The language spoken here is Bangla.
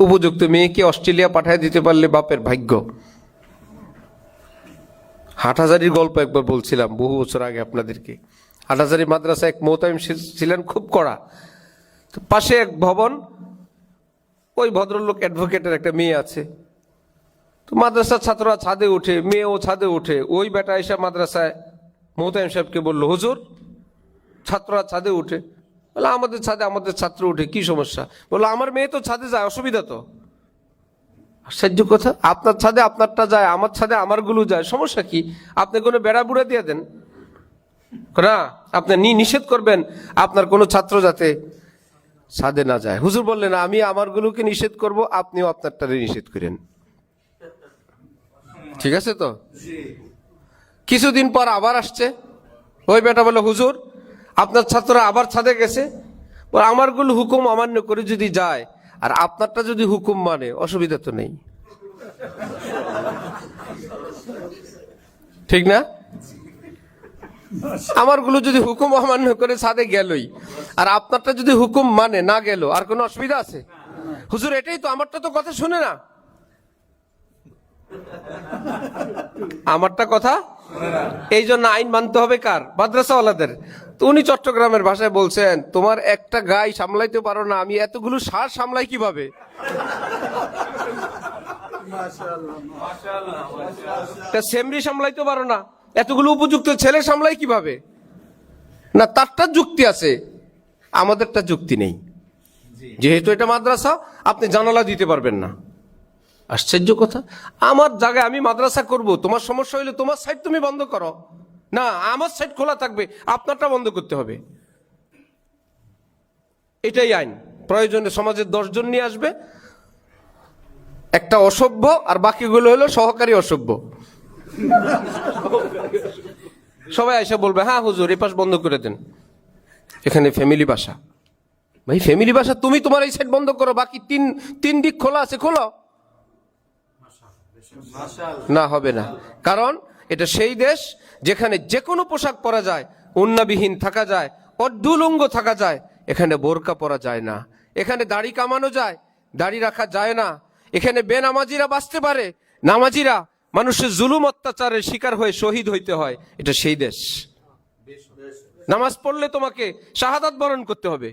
উপযুক্ত মেয়েকে অস্ট্রেলিয়া পাঠিয়ে দিতে পারলে বাপের ভাগ্য। হাটহাজারির গল্প একবার বলছিলাম বহু বছর আগে আপনাদেরকে। হাটহাজারি মাদ্রাসা এক মোহতামিম ছিলেন, খুব কড়া। তো পাশে এক ভবন, ওই ভদ্রলোক অ্যাডভোকেটের একটা মেয়ে আছে। তো মাদ্রাসার ছাত্ররা ছাদে ওঠে মেয়েও ছাদে ওঠে ওই বেটা এসে মাদ্রাসায় মোহতাইম সাহেবকে বলল, হুজুর, ছাত্ররা ছাদে উঠে। বলে আমাদের ছাদে আমাদের ছাত্র উঠে কি সমস্যা? বলল আমার মেয়ে তো ছাদে যায় অসুবিধা তো। আশ্চর্য কথা আপনার ছাদে আপনারটা যায় আমার ছাদে আমারগুলো যায় সমস্যা কি? আপনি কোনো বেড়া বুড়া দিয়ে দেন। না আপনি নি নিষেধ করবেন আপনার কোনো ছাত্র যাতে ছাদে না যায়। হুজুর বললেন আমি আমারগুলোকে নিষেধ করব আপনিও আপনারটারে নিষেধ করেন। ঠিক আছে তো? কিছুদিন পর আবার আসছে। ওই বেটা বলে হুজুর আপনার ছাত্ররা আবার ছাদে গেছে? আমারগুলো হুকুম অমান্য করে যদি যায় আর আপনারটা যদি হুকুম মানে অসুবিধা তো নেই। ঠিক না? আমারগুলো যদি হুকুম অমান্য করে ছাদে গেলই আর আপনারটা যদি হুকুম মানে না গেল আর কোনো অসুবিধা আছে? হুজুর এটাই তো আমারটা তো কথা শুনে না। আমারটা কথা? এই জন্য আইন মানতে হবে কার? মাদ্রাসাওয়ালাদের। তো উনি চট্টগ্রামের ভাষায় বলছেন, তোমার একটা গাই সামলাইতে পারো না, আমি এতগুলো সার সামলাই কীভাবে? তা সেমরি সামলাইতে পারো না, এতগুলো উপযুক্ত ছেলে সামলাই কীভাবে? না, তারটা যুক্তি আছে, আমাদেরটা যুক্তি নেই। যেহেতু এটা মাদ্রাসা, আপনি জানালা দিতে পারবেন না। আশ্চর্য কথা, আমার জায়গায় আমি মাদ্রাসা করব, তোমার সমস্যা হইলে তোমার সাইড তুমি বন্ধ করো। না, আমার সাইড খোলা থাকবে, আপনারটা বন্ধ করতে হবে। এটাই আইন। প্রয়োজনে সমাজের দশজন নিয়ে আসবে। একটা অসভ্য, আর বাকিগুলো হলো সহকারী অসভ্য। সবাই এসে বলবে হ্যাঁ হুজুর এই পাশ বন্ধ করে দেন। এখানে ফ্যামিলি বাসা। ভাই ফ্যামিলি বাসা, তুমি তোমার এই সাইড বন্ধ করো, বাকি তিন তিন দিক খোলা আছে, খোলো। না, হবে না। কারণ এটা সেই দেশ যেখানে যে কোনো পোশাক পরা যায় উন্নাবিহীন থাকা যায়, অর্ধুলঙ্গ থাকা যায়, এখানে বোরকা পরা যায় না। এখানে দাড়ি কামানো যায়, দাড়ি রাখা যায় না। এখানে বেনামাজিরা বাঁচতে পারে, নামাজিরা মানুষের জুলুম অত্যাচারের শিকার হয়ে শহীদ হইতে হয়, এটা সেই দেশ। নামাজ পড়লে তোমাকে শাহাদাত বরণ করতে হবে।